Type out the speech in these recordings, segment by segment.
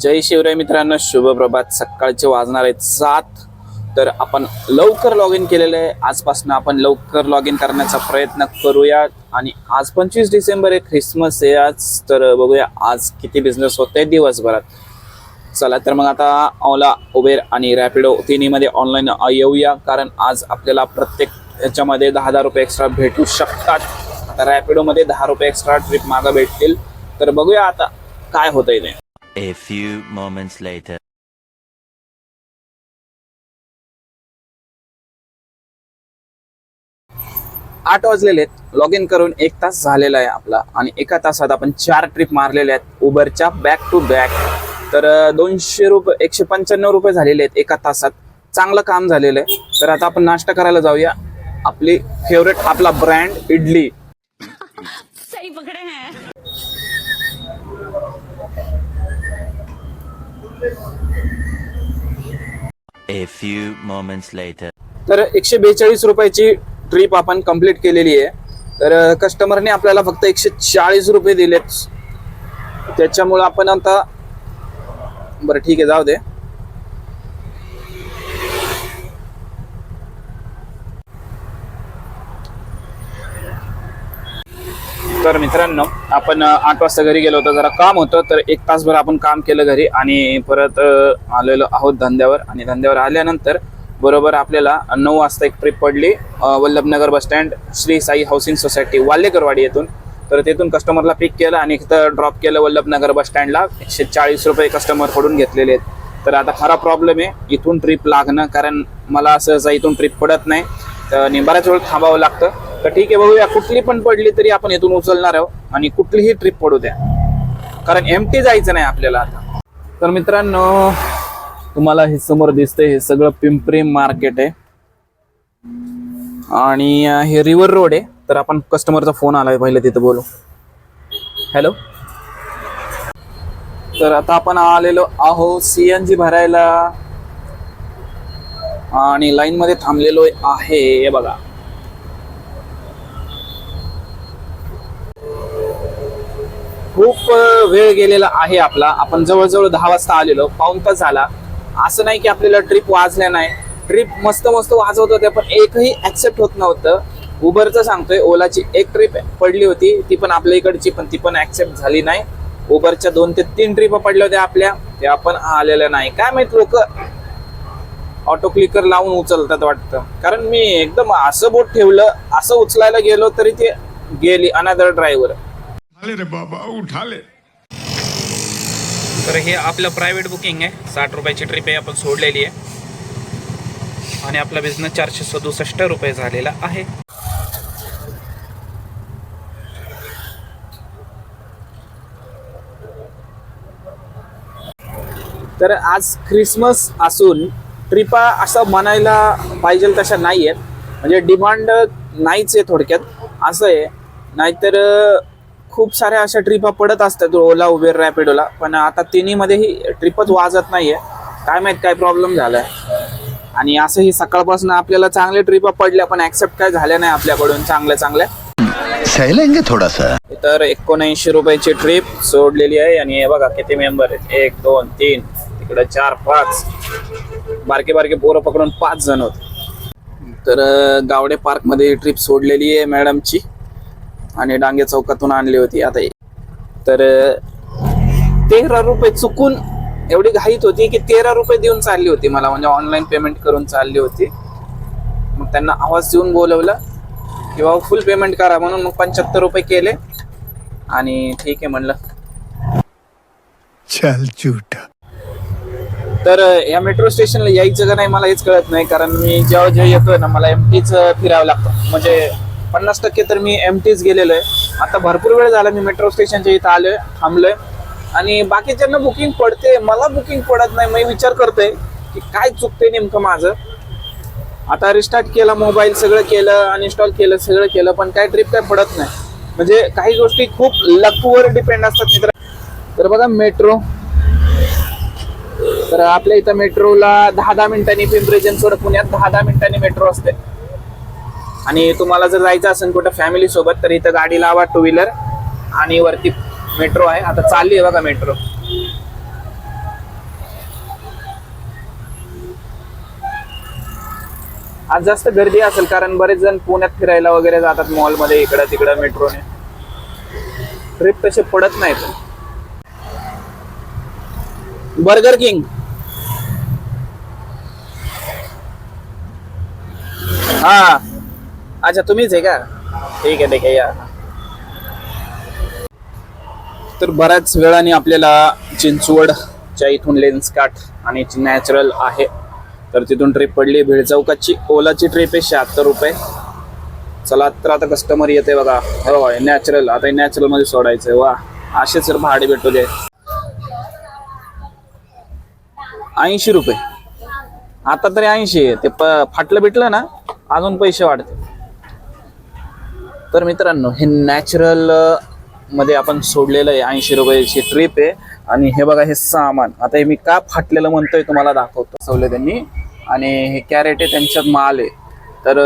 जय शिवराय मित्रांनो शुभप्रभात सकाळचे वाजणार आहेत सात. तर आपण लवकर लॉग इन केलेलं आहे. आजपासून आपण लवकर लॉग इन करण्याचा प्रयत्न करूया. आणि आज पंचवीस डिसेंबर आहे ख्रिसमस आहे आज. तर बघूया आज किती बिझनेस आहे दिवसभरात. चला तर मग आता ओला उबेर आणि रॅपिडो तिन्हीमध्ये ऑनलाईन येऊया. कारण आज आपल्याला प्रत्येक याच्यामध्ये दहा दहा रुपये एक्स्ट्रा भेटू शकतात. आता रॅपिडोमध्ये दहा रुपये एक्स्ट्रा ट्रिप मागं भेटतील. तर बघूया आता काय होतंय ते. A few moments later. आठ वाजलेले आहेत. लॉग इन करून एक तास झालेला आहे आपला. आणि एका तासात आपण चार ट्रिप मारलेल्या आहेत. उबरच्या बॅक टू बॅक तर दोनशे रुपये एकशे पंच्याण्णव रुपये झालेले आहेत एका तासात. चांगलं काम झालेलं आहे. तर आता आपण नाश्ता करायला जाऊया. आपली फेवरेट आपला ब्रँड इडली. सही पकड़े A few moments later. तर एकशे बेचाळीस रुपयाची ट्रिप आपण कंप्लीट केलेली आहे. तर कस्टमरने आपल्याला फक्त एकशे चाळीस रुपये दिलेत. त्याच्यामुळं आपण आता बरं ठीक आहे जाऊ दे. तर मित्रांनो आपण आठ वाजता घरी गेलो होतो जरा काम होतं तर एक तासभर आपण काम केलं घरी आणि परत आलेलो आहोत धंद्यावर आणि धंद्यावर आल्यानंतर बरोबर आपल्याला नऊ वाजता एक ट्रिप पडली Vallabhnagar bus stand Shri Sai housing society Walhekarwadi येथून. तर तिथून कस्टमरला पिक केलं आणि इथं ड्रॉप केलं वल्लभनगर बसस्टँडला एकशे चाळीस रुपये कस्टमरकडून घेतलेले आहेत. तर आता खरा प्रॉब्लेम आहे इथून ट्रिप लागणं कारण मला असं इथून ट्रिप पडत नाही. तर आणि बऱ्याच वेळ थांबावं लागतं. तर ठीक आहे बघूया. कुठली पण पडली तरी आपण इथून उचलणार आहोत आणि कुठलीही ट्रिप पडू द्या. कारण एमटी जायचं नाही आपल्याला आता. तर मित्रांनो तुम्हाला हे समोर दिसतंय हे सगळं पिंपरी मार्केट आहे. आणि हे रिव्हर रोड आहे. तर आपण कस्टमरचा फोन आलाय पहिले तिथं बोलू. हॅलो तर आता आपण आलेलो आहो सीएनजी भरायला. आणि लाईन मध्ये थांबलेलो आहे हे बघा. खूप वेळ गेलेला आहे आपला. आपण जवळजवळ दहा वाजता आलेलो. पाऊन तास झाला. असं नाही की आपल्याला ट्रिप वाजल्या नाही. ट्रिप मस्त मस्त वाजवत होत्या पण एकही ऍक्सेप्ट होत नव्हतं. उबरचं सांगतोय ओलाची एक ट्रिप पडली होती. ती पण आपल्या इकडची पण ती पण ऍक्सेप्ट झाली नाही. उबरच्या दोन ते तीन ट्रिप पडल्या होत्या आपल्या. त्या पण आलेल्या नाही. काय माहीत लोक ऑटो क्लिकर लावून उचलतात वाटतं. कारण मी एकदम असं बोट ठेवलं असं उचलायला गेलो तरी ते गेली अनादर ड्रायव्हर उठा रे बाबा उठाले. तर हे आपलं प्रायव्हेट बुकिंग आहे. साठ रुपयाची ट्रिप आहे आपण सोडलेली आहे. आणि आपला बिझनेस चारशे सदुसष्ट रुपये झालेला आहे. तर आज ख्रिसमस असून ट्रिपा असं म्हणायला पाहिजे तशा नाही आहेत म्हणजे डिमांड नाहीच आहे थोडक्यात. असं आहे. नाहीतर खूप साऱ्या अशा ट्रिपा पडत असतात ओला उबेर रॅपिडोला. पण आता तिन्हीमध्येही ट्रिपच वाजत नाहीये. काय माहीत काय प्रॉब्लेम झालाय. आणि असंही सकाळपासून आपल्याला चांगल्या ट्रिपा पडल्या पण ऍक्सेप्ट काय झाल्या नाही आपल्याकडून चांगल्या चांगल्या. सह लेंगे थोड़ा सा तर एकोणऐंशी रुपयाची ट्रिप सोडलेली आहे. आणि हे बघा किती मेंबर आहेत. एक दोन तीन तिकडे चार पाच. बारके बारके पोरं पकडून पाच जण होते. तर गावडे पार्कमध्ये ट्रिप सोडलेली आहे मॅडमची आणि डांगे चौकातून आणली होती आता तर तेरा रुपये चुकून एवढी घाईत होती की तेरा रुपये देऊन चालली होती मला म्हणजे ऑनलाईन पेमेंट करून चालली होती. मग त्यांना आवाज देऊन बोलवलं किंवा फुल पेमेंट करा म्हणून मग पंच्याहत्तर रुपये केले. आणि ठीक आहे म्हणलं. चल झूठा. तर या मेट्रो स्टेशनला यायचं का नाही मला हेच कळत नाही कारण मी जेव्हा जेव्हा येतोय ना मला एम टीच फिरावं लागतं. म्हणजे पन्नास टक्के तर मी एम टीच गेलेलो आहे. आता भरपूर वेळ झाला मी मेट्रो स्टेशनच्या इथं आलोय थांबलोय. आणि बाकीच्यांना बुकिंग पडते मला बुकिंग पडत नाही मी विचार करतोय की काय चुकते नेमकं माझं. आता रिस्टार्ट केला मोबाईल सगळं केलं अनइन्स्टॉल केलं सगळं केलं पण काय ट्रिप काय पडत नाही. म्हणजे काही गोष्टी खूप लकवर डिपेंड असतात मित्र. तर बघा मेट्रो तर आपल्या इथं मेट्रोला दहा दहा मिनिटांनी पिंपरी चिंचवड पुण्यात दहा दहा मिनिटांनी मेट्रो असते. आणि तुम्हाला जर जायचं असेल कुठं फॅमिली सोबत तर इथं गाडी लावा टू व्हीलर आणि वरती मेट्रो आहे. आता चालली आहे बघा मेट्रो आज जास्त गर्दी असेल कारण बरेच जण पुण्यात फिरायला वगैरे जातात मॉलमध्ये इकडं तिकडं मेट्रोने ट्रिप तसे पडत नाहीत बर्गर किंग हा. अच्छा तुम्हीच आहे का? ठीक आहे ठीक आहे या. तर बऱ्याच वेळाने आपल्याला चिंचवडच्या इथून लेन्स काठ आणि नॅचरल आहे. तर तिथून ट्रिप पडली भीड चौकाची ओलाची ट्रिप आहे शहात्तर रुपये. चला तर आता कस्टमर येते बघा. हो, हो नॅचरल आता नॅचरलमध्ये वा असे सर भाडे भेटू दे. ऐंशी रुपये. आता तरी ऐंशी आहे. ते प फाटलं भेटलं ना अजून पैसे वाढते तर मित्रांनो हे नॅचरलमध्ये आपण सोडलेलं आहे ऐंशी रुपयाची ट्रिप आहे. आणि हे बघा हे सामान. आता हे मी का फाटलेलं म्हणतोय तुम्हाला दाखवतो. सवले त्यांनी. आणि हे कॅरेट आहे त्यांच्यात माल आहे. तर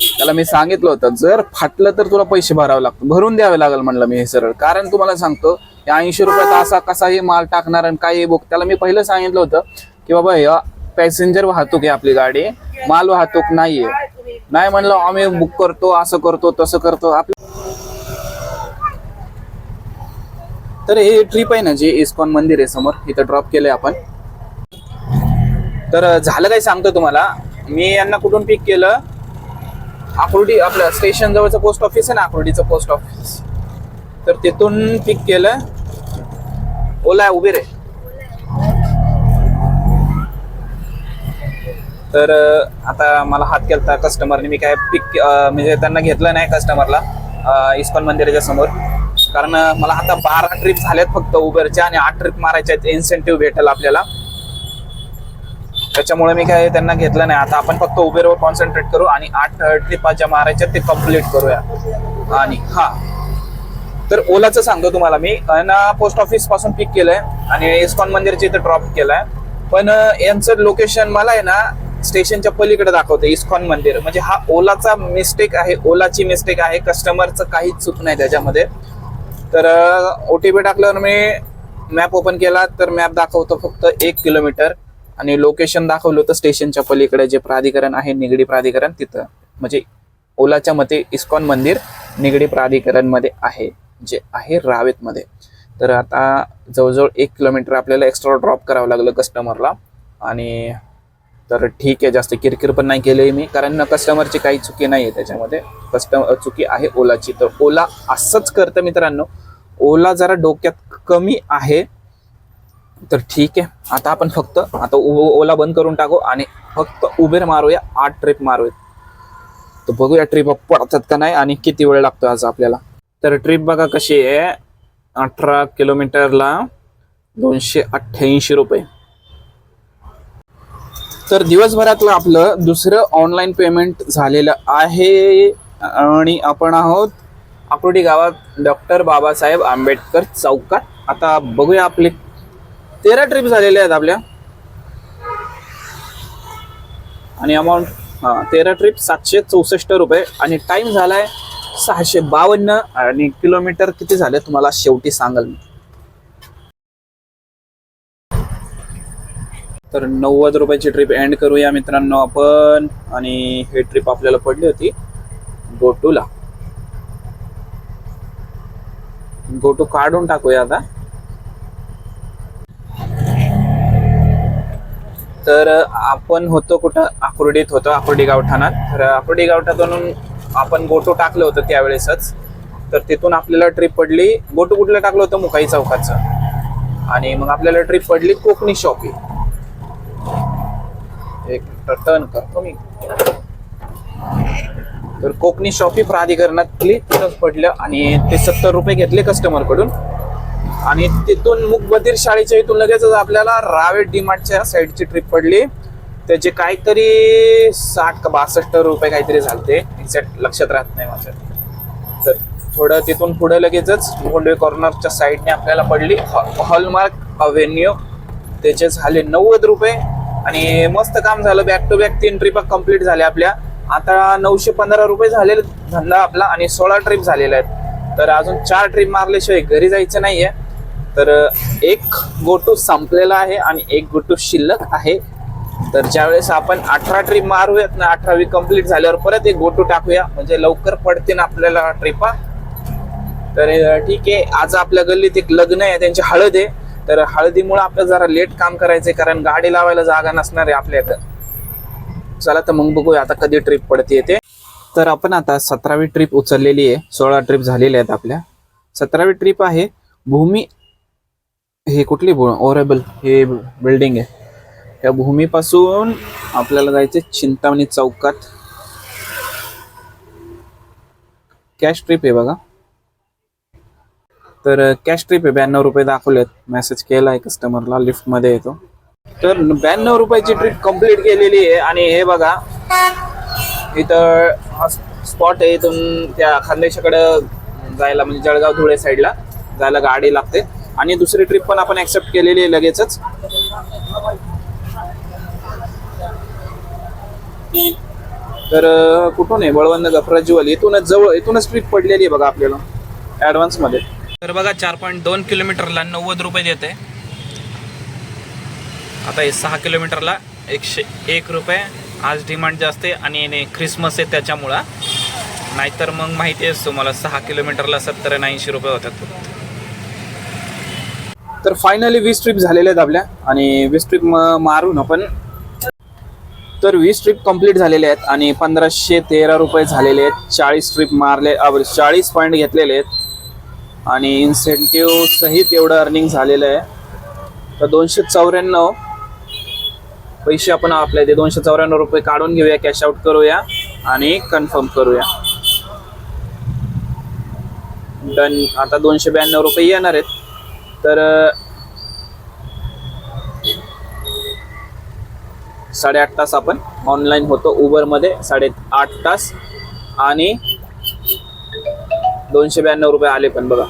त्याला मी सांगितलं होतं जर फाटलं तर तुला पैसे भरावे लागतात. भरून द्यावे लागेल म्हणलं मी हे सरळ. कारण तुम्हाला सांगतो की ऐंशी रुपयात असा कसा हे माल टाकणार आणि काय बुक त्याला मी पहिलं सांगितलं होतं की बाबा हे पॅसेंजर वाहतूक आहे आपली गाडी. माल वाहतूक नाहीये. नाही म्हणलं आम्ही बुक करतो असं करतो तसं करतो. आपलं तर हे ट्रिप आहे ना जे इस्कॉन मंदिर आहे समोर इथं ड्रॉप केलंय आपण. तर झालं काय सांगतो तुम्हाला. मी यांना कुठून पिक केलं? आकुर्डी आपलं स्टेशन जवळचं पोस्ट ऑफिस आहे ना आकुर्डीचं पोस्ट ऑफिस तर तिथून पिक केलं. ओला उबेर आहे तर आता मला हात केलता कस्टमरने मी काय पिक म्हणजे त्यांना घेतलं नाही कस्टमरला इस्कॉन मंदिराच्या समोर. कारण मला आता बारा ट्रिप झाल्यात फक्त उबरच्या आणि आठ ट्रिप मारायच्या आहेत. इन्सेंटिव्ह भेटेल आपल्याला. त्याच्यामुळे मी काय त्यांना घेतलं नाही. आता आपण फक्त उबेरवर कॉन्सन्ट्रेट करू आणि आठ ट्रिपा ज्या मारायच्या ते कंप्लीट करूया. आणि हा. तर ओलाचं सांगतो तुम्हाला मी. ना पोस्ट ऑफिसपासून पिक केलंय आणि इस्कॉन मंदिरच्या इथे ड्रॉप केलाय. पण यांचं लोकेशन मला आहे ना स्टेशनच्या पलीकडे दाखवते इस्कॉन मंदिर. म्हणजे हा ओलाचा मिस्टेक आहे ओलाची मिस्टेक आहे कस्टमरचं काहीच चूक नाही त्याच्यामध्ये. तर ओ टी पी टाकल्यावर मी मॅप ओपन केला तर मॅप दाखवतो फक्त एक किलोमीटर आणि लोकेशन दाखवलं होतं स्टेशनच्या पलीकडे जे प्राधिकरण आहे निगडी प्राधिकरण तिथं. म्हणजे ओलाच्या मते इस्कॉन मंदिर निगडी प्राधिकरणमध्ये आहे जे आहे रावेतमध्ये. तर आता जवळजवळ एक किलोमीटर आपल्याला एक्स्ट्रा ड्रॉप करावं लागलं कस्टमरला आणि तर ठीक आहे जास्त किरकिर पण नाही केली मी. कारण कस्टमरची काही चुकी नाही आहे त्याच्यामध्ये कस्टमर चुकी आहे ओलाची. तर ओला असंच करतं मित्रांनो. ओला जरा डोक्यात कमी आहे. तर ठीक आहे. आता आपण फक्त आता ओला बंद करून टाकू आणि फक्त उबेर मारूया. आठ ट्रिप मारूया. तर बघूया ट्रिप पडतात का नाही आणि किती वेळ लागतो आज आपल्याला. तर ट्रिप बघा कशी आहे. अठरा किलोमीटरला दोनशे अठ्ठ्याऐंशी रुपये. तर दिवसभरातलं आपलं दुसरं ऑनलाईन पेमेंट झालेलं आहे आणि आपण आहोत आकुर्डी गावात डॉक्टर बाबासाहेब आंबेडकर चौकात. आता बघूया आपले तेरा ट्रिप झालेले आहेत आपल्या. आणि अमाऊंट हां तेरा ट्रिप सातशे चौसष्ट रुपये. आणि टाइम झालाय सहाशे बावन्न आणि किलोमीटर किती झाले तुम्हाला शेवटी सांगाल मी. तर नव्वद रुपयाची ट्रिप एंड करूया मित्रांनो आपण. आणि हे ट्रिप आपल्याला पडली होती गोटूला. गोटू काढून टाकूया आता. तर आपण होतो कुठं? आकुर्डीत होतो आकुर्डी गावठाणात तर आकुर्डी गावठातून आपण गोटू टाकलं होतं त्यावेळेसच. तर तिथून आपल्याला ट्रिप पडली. गोटू कुठलं टाकलं होतं? मुकाई चौकाचं. आणि मग आपल्याला ट्रिप पडली कोकणी शॉपी एक टर्न करतो मी. तर कोकणी शॉपी प्राधिकरणातली तिथंच पडलं आणि ते सत्तर रुपये घेतले कस्टमरकडून. आणि तिथून मुकबधीर शाळेच्या इथून लगेचच आपल्याला रावेट डीमार्टच्या साईडची ट्रिप पडली. त्याचे काहीतरी साठ का बासष्ट रुपये काहीतरी झालते. एक्झॅक्ट लक्षात राहत नाही माझ्या. तर थोडं तिथून पुढे लगेचच गोंडवे कॉर्नरच्या साईडने आपल्याला पडली. हॉलमार्क अव्हेन्यू त्याचे झाले नव्वद रुपये. आणि मस्त काम झालं. बॅक टू बॅक तीन ट्रिप कंप्लीट झाल्या आपल्या. आता नऊशे पंधरा रुपये झालेले धंदा आपला आणि सोळा ट्रिप झालेल्या आहेत. तर अजून चार ट्रिप मारल्याशिवाय घरी जायचं नाहीये. तर एक गोटू संपलेला आहे आणि एक गोटू शिल्लक आहे. तर ज्यावेळेस आपण अठरा ट्रिप मारूयात ना अठरावी कंप्लीट झाल्यावर परत एक गोटू टाकूया. म्हणजे लवकर पडते ना आपल्याला ट्रिपा तर ठीक आहे. आज आपल्या गल्लीत एक लग्न आहे त्यांची हळद आहे. तर हळदीमुळे आपलं जरा लेट काम करायचंय कारण गाडी लावायला जागा नसणार आहे आपल्या इथं. चला तर मग बघूया आता कधी ट्रिप पडते ते तर आपण आता सतरावी ट्रिप उचललेली आहे. सोळा ट्रिप झालेल्या आहेत आपल्या. सतरावी ट्रिप आहे भूमी हे कुठली ओरेबल हे बिल्डिंग आहे. त्या भूमीपासून आपल्याला जायचे चिंतामणी चौकात. कॅश ट्रिप आहे बघा. तर कॅश ट्रिप आहे ब्याण्णव रुपये दाखवलेत मेसेज केला आहे कस्टमरला लिफ्टमध्ये येतो. तर ब्याण्णव रुपयाची ट्रिप कंप्लीट केलेली आहे आणि हे बघा इथं हा स्पॉट आहे इथून त्या खानदेशाकडे जायला म्हणजे जळगाव धुळे साईडला जायला गाडी लागते. आणि दुसरी ट्रिप पण आपण ऍक्सेप्ट केलेली आहे लगेचच. तर कुठून आहे? बळवंत गफराजीवाल इथूनच जवळ इथूनच ट्रिप पडलेली आहे बघा आपल्याला. ऍडव्हान्समध्ये. तर बघा चार पॉईंट दोन किलोमीटरला नव्वद रुपये देते. आता हे सहा किलोमीटरला एकशे एक रुपये. आज डिमांड जास्त आहे आणि ख्रिसमस आहे त्याच्यामुळं. नाहीतर मग माहिती आहे तुम्हाला सहा किलोमीटरला सत्तर ऐंशी रुपये होतात तर फायनली वीस ट्रिप झालेल्या आहेत आपल्या. आणि वीस ट्रिप मारून आपण तर वीस ट्रिप कंप्लीट झालेले आहेत आणि पंधराशे तेरा रुपये झालेले आहेत. चाळीस ट्रिप मारले चाळीस पॉईंट घेतलेले आहेत. आणि इन्सेंटिव्ह सहित एवढं अर्निंग झालेलं आहे. तर दोनशे चौऱ्याण्णव पैसे आपण आपल्या ते दोनशे चौऱ्याण्णव रुपये काढून घेऊया कॅश आउट करूया आणि कन्फर्म करूया. डन आता दोनशे ब्याण्णव रुपये येणार आहेत. तर साडेआठ तास आपण ऑनलाईन होतो. उबरमध्ये साडे आठ तास आणि दोनशे ब्याण्णव रुपये आले पण बघा.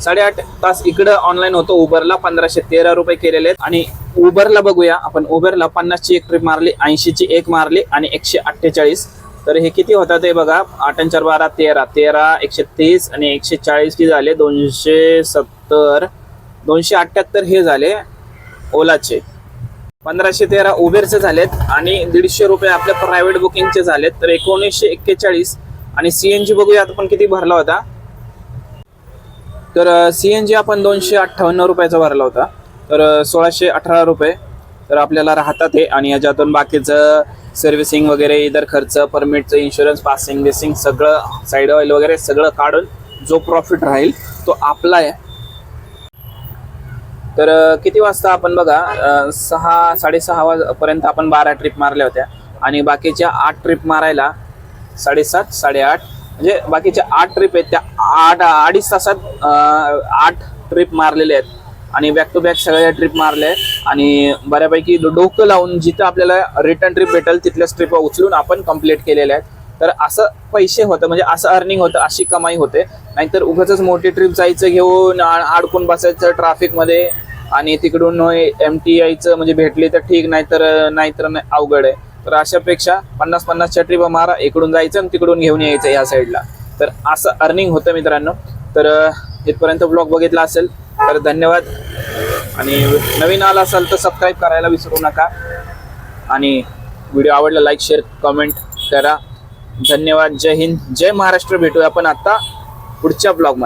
साडेआठ तास इकडं ऑनलाईन होतो उबरला पंधराशे तेरा रुपये केलेले आहेत. आणि उबरला बघूया आपण उबरला पन्नासची एक ट्रिप मारली ऐंशीची एक मारली आणि एकशे अठ्ठेचाळीस. तर हे किती होतात ते बघा आठ चार बारा तेरा. तेरा एकशे तीस आणि एकशे चाळीस की झाले? दोनशे सत्तर. दोनशे अठ्ठ्याहत्तर हे झाले ओलाचे. पंधराशे तेरा उबेरचे झालेत आणि दीडशे रुपये आपल्या प्रायव्हेट बुकिंगचे झालेत. तर एकोणीसशे एक्केचाळीस आणि सीएनजी बघूया आता पण किती भरला होता. तर सीएनजी आपण दोनशे अठ्ठावन्न रुपयाचा भरला होता. तर सोळाशे अठरा रुपये. तर आपल्याला राहतात हे. आणि याच्यातून बाकीचं सर्व्हिसिंग वगैरे इतर खर्च परमिटचं इन्शुरन्स पासिंग बिसिंग सगळं साईड ऑइल वगैरे सगळं काढून जो प्रॉफिट राहील तो आपला आहे. तर किती वाजता आपण बघा सहा साडेसहा वाजपर्यंत आपण बारा ट्रिप मारल्या होत्या. आणि बाकीच्या आठ ट्रिप मारायला साडेसात साडेआठ. म्हणजे बाकीच्या आठ ट्रिप आहेत. त्या आठ अडीच तासात आठ ट्रिप मारलेले आहेत. आणि बॅक टू बॅक सगळ्या ट्रिप मारल्या आहेत. आणि बऱ्यापैकी डोकं लावून जिथं आपल्याला रिटर्न ट्रिप भेटेल तिथल्याच ट्रिप उचलून आपण कंप्लीट केलेल्या आहेत. तर असं पैसे होतं म्हणजे असं अर्निंग होतं अशी कमाई होते. नाहीतर उगाच मोठी ट्रिप जायचं घेऊन अडकून बसायचं ट्रॅफिकमध्ये आणि तिकडून एम टी आयचं म्हणजे भेटली तर ठीक नाहीतर नाहीतर नाही अवघड आहे. तर अशापेक्षा पन्नास पन्नासच्या ट्रिप मारा इकडून जायचं आणि तिकडून घेऊन यायचं या साईडला तर असं अर्निंग होतं मित्रांनो. तर इथपर्यंत ब्लॉग बघितला असेल तर धन्यवाद. आणि नवीन आला असाल तर सबस्क्राईब करायला विसरू नका. आणि व्हिडिओ आवडला लाईक शेअर कमेंट करा. धन्यवाद. जय हिंद. जय महाराष्ट्र. भेटूया आपण आत्ता पुढच्या ब्लॉगमध्ये